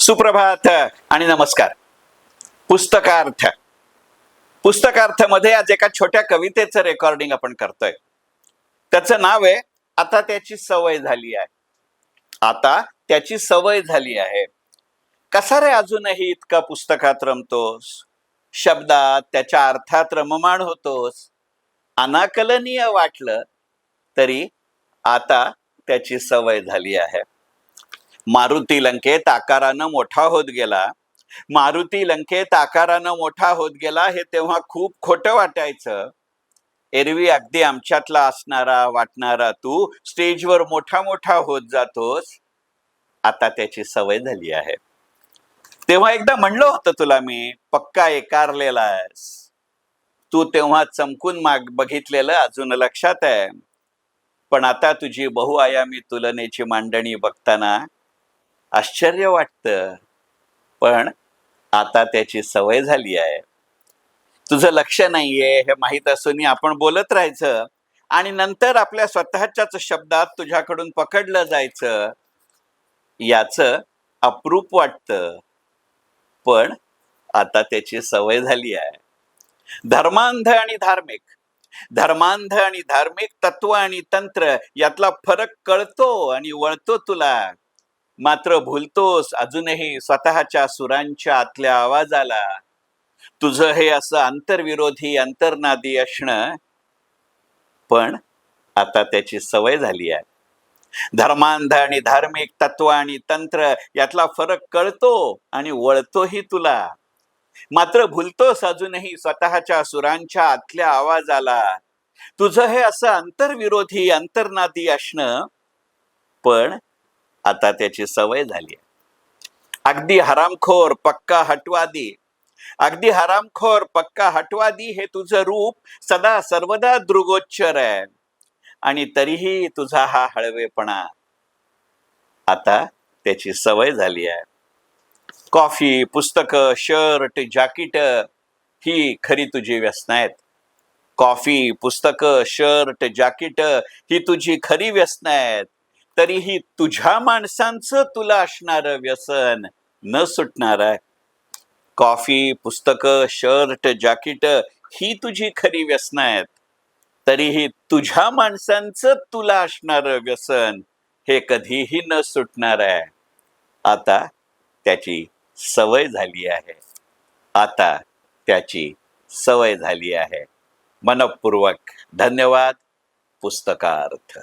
सुप्रभात आणि नमस्कार. पुस्तकार्थ. पुस्तकार्थमध्ये आज एका छोट्या कवितेचं रेकॉर्डिंग आपण करतोय. त्याचं नाव आहे आता त्याची सवय झाली आहे. आता त्याची सवय झाली आहे. कसा रे अजूनही इतका पुस्तकात रमतोस? शब्दात त्याच्या अर्थात रममाण होतोस? अनाकलनीय वाटलं तरी आता त्याची सवय झाली आहे. मारुती लंकेत आकारानं मोठा होत गेला. मारुती लंकेत आकारानं मोठा होत गेला हे तेव्हा खूप खोटं वाटायचं. एरवी अगदी आमच्यातला असणारा वाटणारा तू स्टेजवर मोठा मोठा होत जातोस. आता त्याची सवय झाली आहे. तेव्हा एकदा म्हणलं होतं तुला मी पक्का एकारलेला आहेस तू तेव्हा चमकून माग बघितलेलं अजून लक्षात आहे. पण आता तुझी बहुआयामी तुलनेची मांडणी बघताना आश्चर्य वाटतं. पण आता त्याची सवय झाली आहे. तुझं लक्ष नाहीये हे माहीत असूनही आपण बोलत राहायचं आणि नंतर आपल्या स्वतःच्याच शब्दात तुझ्याकडून पकडलं जायचं याचं अप्रूप वाटतं. पण आता त्याची सवय झाली आहे. धर्मांध आणि धार्मिक. धर्मांध आणि धार्मिक तत्व आणि तंत्र यातला फरक कळतो आणि वळतो तुला. मात्र भुलतोस अजूनही स्वतःच्या सुरांच्या आतल्या आवाजाला. तुझं हे असं आंतरविरोधी अंतर्नादी असणं पण आता त्याची सवय झाली आहे. धर्मांध आणि धार्मिक तत्व आणि तंत्र यातला फरक कळतो आणि वळतोही तुला. मात्र भुलतोस अजूनही स्वतःच्या सुरांच्या आतल्या आवाजाला. तुझं हे असं आंतरविरोधी अंतर्नादी असणं पण आता त्याची सवय झाली अगदी हरामखोर पक्का हटवादी. अगदी हरामखोर पक्का हटवादी हे तुझं रूप सदा सर्वदा दृगोच्चर आहे. आणि तरीही तुझा हा हळवेपणा आता त्याची सवय झाली आहे. कॉफी पुस्तक शर्ट जॅकेट ही खरी तुझी व्यसन आहेत. कॉफी पुस्तक शर्ट जॅकेट ही तुझी खरी व्यसनं आहेत. तरीही तुझ्या माणसांचं तुला असणारं व्यसन न सुटणार आहे. कॉफी पुस्तकं शर्ट जॅकेट ही तुझी खरी व्यसनं आहेत. तरीही तुझ्या माणसांचं तुला असणारं व्यसन हे कधीही न सुटणार आहे. आता त्याची सवय झाली आहे. आता त्याची सवय झाली आहे. मनपूर्वक धन्यवाद. पुस्तकार्थ.